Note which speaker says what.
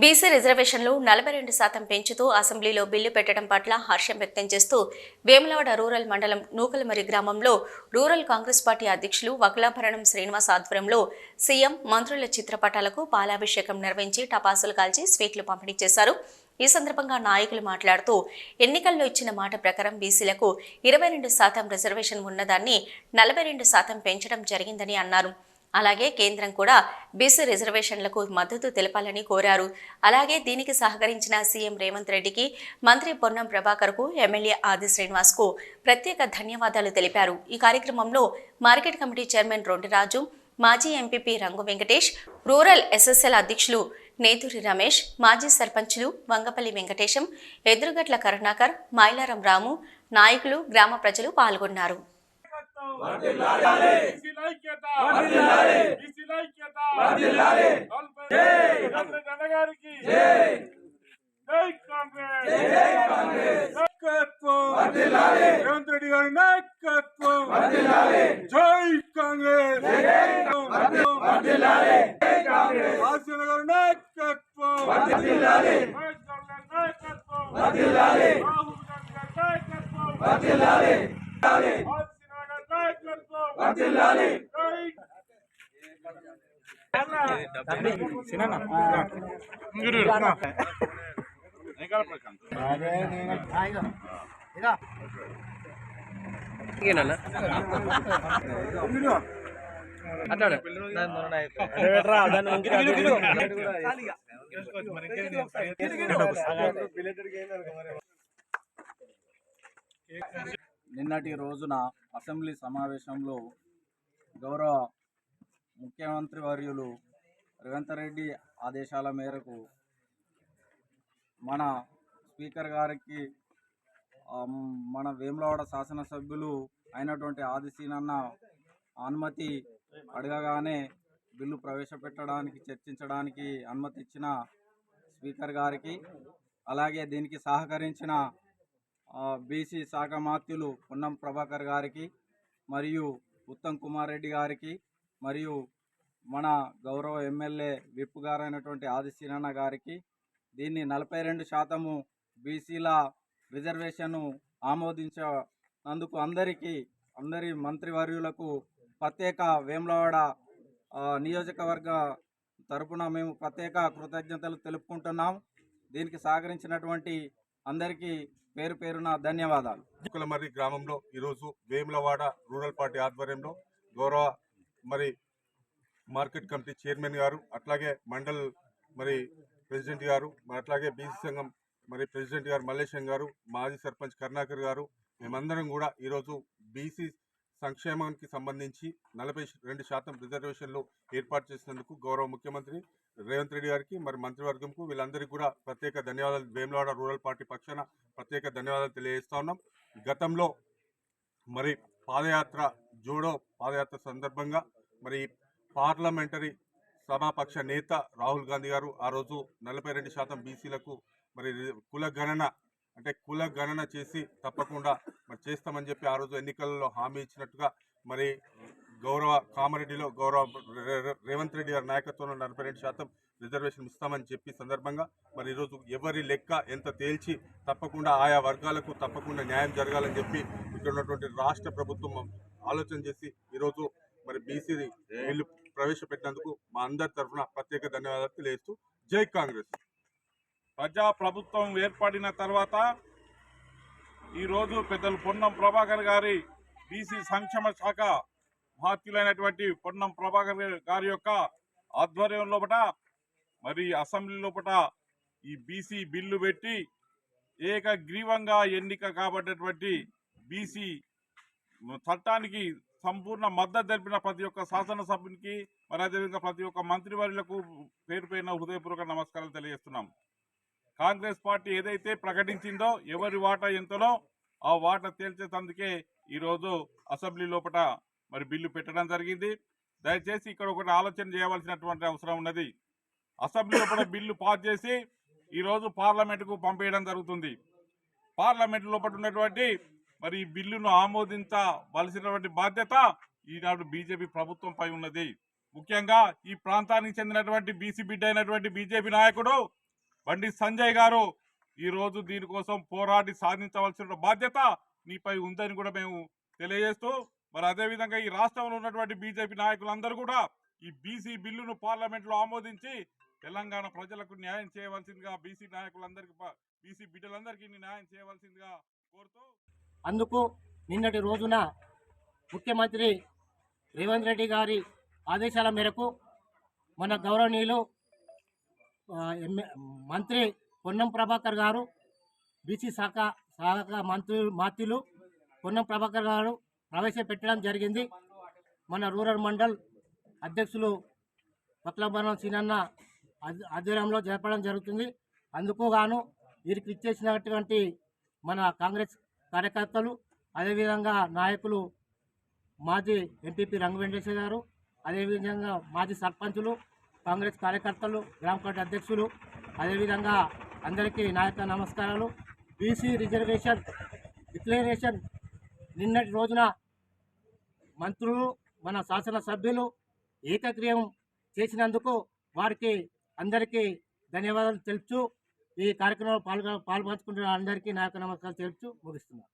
Speaker 1: BC రిజర్వేషన్లు నలభై రెండు శాతం పెంచుతూ అసెంబ్లీలో బిల్లు పెట్టడం పట్ల హర్షం వ్యక్తం చేస్తూ వేములవాడ రూరల్ మండలం నూకలమరి గ్రామంలో రూరల్ కాంగ్రెస్ పార్టీ అధ్యక్షులు వకలాభరణం శ్రీనివాస్ ఆధ్వర్యంలో సీఎం మంత్రుల చిత్రపటాలకు పాలాభిషేకం నిర్వహించి టపాసులు కాల్చి స్వీట్లు పంపిణీ చేశారు. ఈ సందర్భంగా నాయకులు మాట్లాడుతూ ఎన్నికల్లో ఇచ్చిన మాట ప్రకారం బీసీలకు ఇరవై రెండు శాతం రిజర్వేషన్ ఉన్నదాన్ని నలభై రెండు శాతం పెంచడం జరిగిందని అన్నారు. అలాగే కేంద్రం కూడా బీసీ రిజర్వేషన్లకు మద్దతు తెలపాలని కోరారు. అలాగే దీనికి సహకరించిన సీఎం రేవంత్ రెడ్డికి మంత్రి పొన్నం ప్రభాకర్కు ఎమ్మెల్యే ఆది శ్రీనివాస్కు ప్రత్యేక ధన్యవాదాలు తెలిపారు. ఈ కార్యక్రమంలో మార్కెట్ కమిటీ చైర్మన్ రొండిరాజు మాజీ ఎంపీపీ రంగు వెంకటేష్ రూరల్ ఎస్ఎస్ఎల్ అధ్యక్షులు నేతూరి రమేష్ మాజీ సర్పంచులు వంగపల్లి వెంకటేశం ఎదురుగట్ల కరుణాకర్ మైలారం రాము నాయకులు గ్రామ ప్రజలు పాల్గొన్నారు.
Speaker 2: బీసీల ఐక్యత బీసీల ఐక్యత నలభై జనగారికి జై కాంగ్రెస్ నాయకత్వం రేవంత్ రెడ్డి గారి నాయకత్వం జై కాంగ్రెస్ ఆశీన గారి నాయకత్వం మహేష్ గౌడ్ గారి నాయకత్వం రాహుల్ గాంధీ గారి నాయకత్వం ఆశీన గారి నాయకత్వం జై
Speaker 3: నిన్నటి రోజున అసెంబ్లీ సమావేశంలో గౌరవ ముఖ్యమంత్రి వర్యులు రేవంత్ రెడ్డి ఆదేశాల మేరకు మన స్పీకర్ గారికి మన వేములవాడ శాసనసభ్యులు అయినటువంటి ఆదిశీనన్న అనుమతి అడగగానే బిల్లు ప్రవేశపెట్టడానికి చర్చించడానికి అనుమతి ఇచ్చిన స్పీకర్ గారికి అలాగే దీనికి సహకరించిన బీసీ శాఖ మాత్యులు పొన్నం ప్రభాకర్ గారికి మరియు ఉత్తమ్ కుమార్ రెడ్డి గారికి మరియు మన గౌరవ ఎమ్మెల్యే విప్ గారైనటువంటి ఆదిశీనన్న గారికి దీన్ని నలభై రెండు శాతము బీసీల రిజర్వేషన్ను ఆమోదించినందుకు అందరికీ అందరి మంత్రివర్యులకు ప్రత్యేక వేములవాడ నియోజకవర్గ తరపున మేము ప్రత్యేక కృతజ్ఞతలు తెలుపుకుంటున్నాం. దీనికి సహకరించినటువంటి అందరికీ పేరు పేరున ధన్యవాదాలు.
Speaker 2: కులమర్రి గ్రామంలో ఈరోజు వేములవాడ రూరల్ పార్టీ ఆధ్వర్యంలో గౌరవ మరి మార్కెట్ కమిటీ చైర్మన్ గారు అట్లాగే మండల్ మరి ప్రెసిడెంట్ గారు మరి అట్లాగే బీసీ సంఘం మరి ప్రెసిడెంట్ గారు మల్లేశం గారు మాజీ సర్పంచ్ కరుణాకర్ గారు మేమందరం కూడా ఈరోజు బీసీ సంక్షేమానికి సంబంధించి నలభై రెండు శాతం రిజర్వేషన్లు ఏర్పాటు చేసినందుకు గౌరవ ముఖ్యమంత్రి రేవంత్ రెడ్డి గారికి మరి మంత్రివర్గంకు వీళ్ళందరికీ కూడా ప్రత్యేక ధన్యవాదాలు. వేములవాడ రూరల్ పార్టీ పక్షాన ప్రత్యేక ధన్యవాదాలు తెలియజేస్తా ఉన్నాం గతంలో మరి పాదయాత్ర జోడో పాదయాత్ర సందర్భంగా మరి పార్లమెంటరీ సభాపక్ష నేత రాహుల్ గాంధీ గారు ఆ రోజు నలభై రెండు శాతం బీసీలకు మరి కుల గణన అంటే కుల గణన చేసి తప్పకుండా మరి చేస్తామని చెప్పి ఆ రోజు ఎన్నికలలో హామీ ఇచ్చినట్టుగా మరి గౌరవ కామారెడ్డిలో గౌరవ రేవంత్ రెడ్డి గారి నాయకత్వంలో నలభై రెండు శాతం రిజర్వేషన్ ఇస్తామని చెప్పి సందర్భంగా మరి ఈరోజు ఎవరి లెక్క ఎంత తేల్చి తప్పకుండా ఆయా వర్గాలకు తప్పకుండా న్యాయం జరగాలని చెప్పి ఇక్కడ ఉన్నటువంటి రాష్ట్ర ప్రభుత్వం ఆలోచన చేసి ఈరోజు మరి బీసీ బిల్లు ప్రవేశపెట్టినందుకు మా అందరి తరఫున ప్రత్యేక ధన్యవాదాలు తెలియజేస్తూ జై కాంగ్రెస్.
Speaker 4: ప్రజా ప్రభుత్వం ఏర్పడిన తర్వాత ఈరోజు పెద్దలు పొన్నం ప్రభాకర్ గారి బీసీ సంక్షేమ శాఖ మహత్యులైనటువంటి పొన్నం ప్రభాకర్ గారి యొక్క ఆధ్వర్యం లోపల మరి అసెంబ్లీ లోపట ఈ బీసీ బిల్లు పెట్టి ఏకగ్రీవంగా ఎన్నిక కాబట్టినటువంటి బీసీ చట్టానికి సంపూర్ణ మద్దతు తెలిపిన ప్రతి ఒక్క శాసనసభ్యునికి మరి అదేవిధంగా ప్రతి ఒక్క మంత్రివర్యులకు పేరు పైన హృదయపూర్వక నమస్కారాలు తెలియజేస్తున్నాం. కాంగ్రెస్ పార్టీ ఏదైతే ప్రకటించిందో ఎవరి వాటా ఎంతలో ఆ వాటా తేల్చేందుకే ఈరోజు అసెంబ్లీ లోపల మరి బిల్లు పెట్టడం జరిగింది. దయచేసి ఇక్కడ ఒకటి ఆలోచన చేయవలసినటువంటి అవసరం ఉన్నది. అసెంబ్లీ లోపల బిల్లు పాస్ చేసి ఈరోజు పార్లమెంటుకు పంపేయడం జరుగుతుంది. పార్లమెంట్ లోపల ఉన్నటువంటి మరి ఈ బిల్లును ఆమోదించవలసినటువంటి బాధ్యత ఈనాడు బీజేపీ ప్రభుత్వంపై ఉన్నది. ముఖ్యంగా ఈ ప్రాంతానికి చెందినటువంటి బీసీ బిడ్డ అయినటువంటి బీజేపీ నాయకుడు బండి సంజయ్ గారు ఈరోజు దీనికోసం పోరాడి సాధించవలసిన బాధ్యత నీపై ఉందని కూడా మేము తెలియజేస్తూ మరి అదేవిధంగా ఈ రాష్ట్రంలో ఉన్నటువంటి బీజేపీ నాయకులందరూ కూడా ఈ బీసీ బిల్లును పార్లమెంట్లో ఆమోదించి తెలంగాణ ప్రజలకు న్యాయం చేయవలసిందిగా బీసీ నాయకులందరికీ బీసీ బిడ్డలందరికీ న్యాయం చేయవలసిందిగా కోరుతూ
Speaker 5: అందుకు నిన్నటి రోజున ముఖ్యమంత్రి రేవంత్ రెడ్డి గారి ఆదేశాల మేరకు మన గౌరవనీయులు ఎమ్మె మంత్రి పొన్నం ప్రభాకర్ గారు బీసీ శాఖ శాఖ మంత్రి మాత్రులు పొన్నం ప్రభాకర్ గారు ప్రవేశపెట్టడం జరిగింది. మన రూరల్ మండల్ అధ్యక్షులు పట్లభరణం సీనన్న ఆధ్వర్యంలో జరపడం జరుగుతుంది. అందుకు గాను వీరికి ఇచ్చేసినటువంటి మన కాంగ్రెస్ కార్యకర్తలు అదేవిధంగా నాయకులు మాజీ ఎంపీపీ రంగు వెంకటేశ్వర గారు అదేవిధంగా మాజీ సర్పంచులు కాంగ్రెస్ కార్యకర్తలు గ్రామ కమిటీ అధ్యక్షులు అదేవిధంగా అందరికీ నాయక నమస్కారాలు. బీసీ రిజర్వేషన్ డిక్లరేషన్ నిన్నటి రోజున మంత్రులు మన శాసనసభ్యులు ఏకగ్రీవం చేసినందుకు వారికి అందరికీ ధన్యవాదాలు తెలుపుతూ ఈ కార్యక్రమంలో పాల్గొ పాల్పంచుకుంటున్న అందరికీ నాయక నమస్కారాలు తెలుపుతూ ముగిస్తున్నాను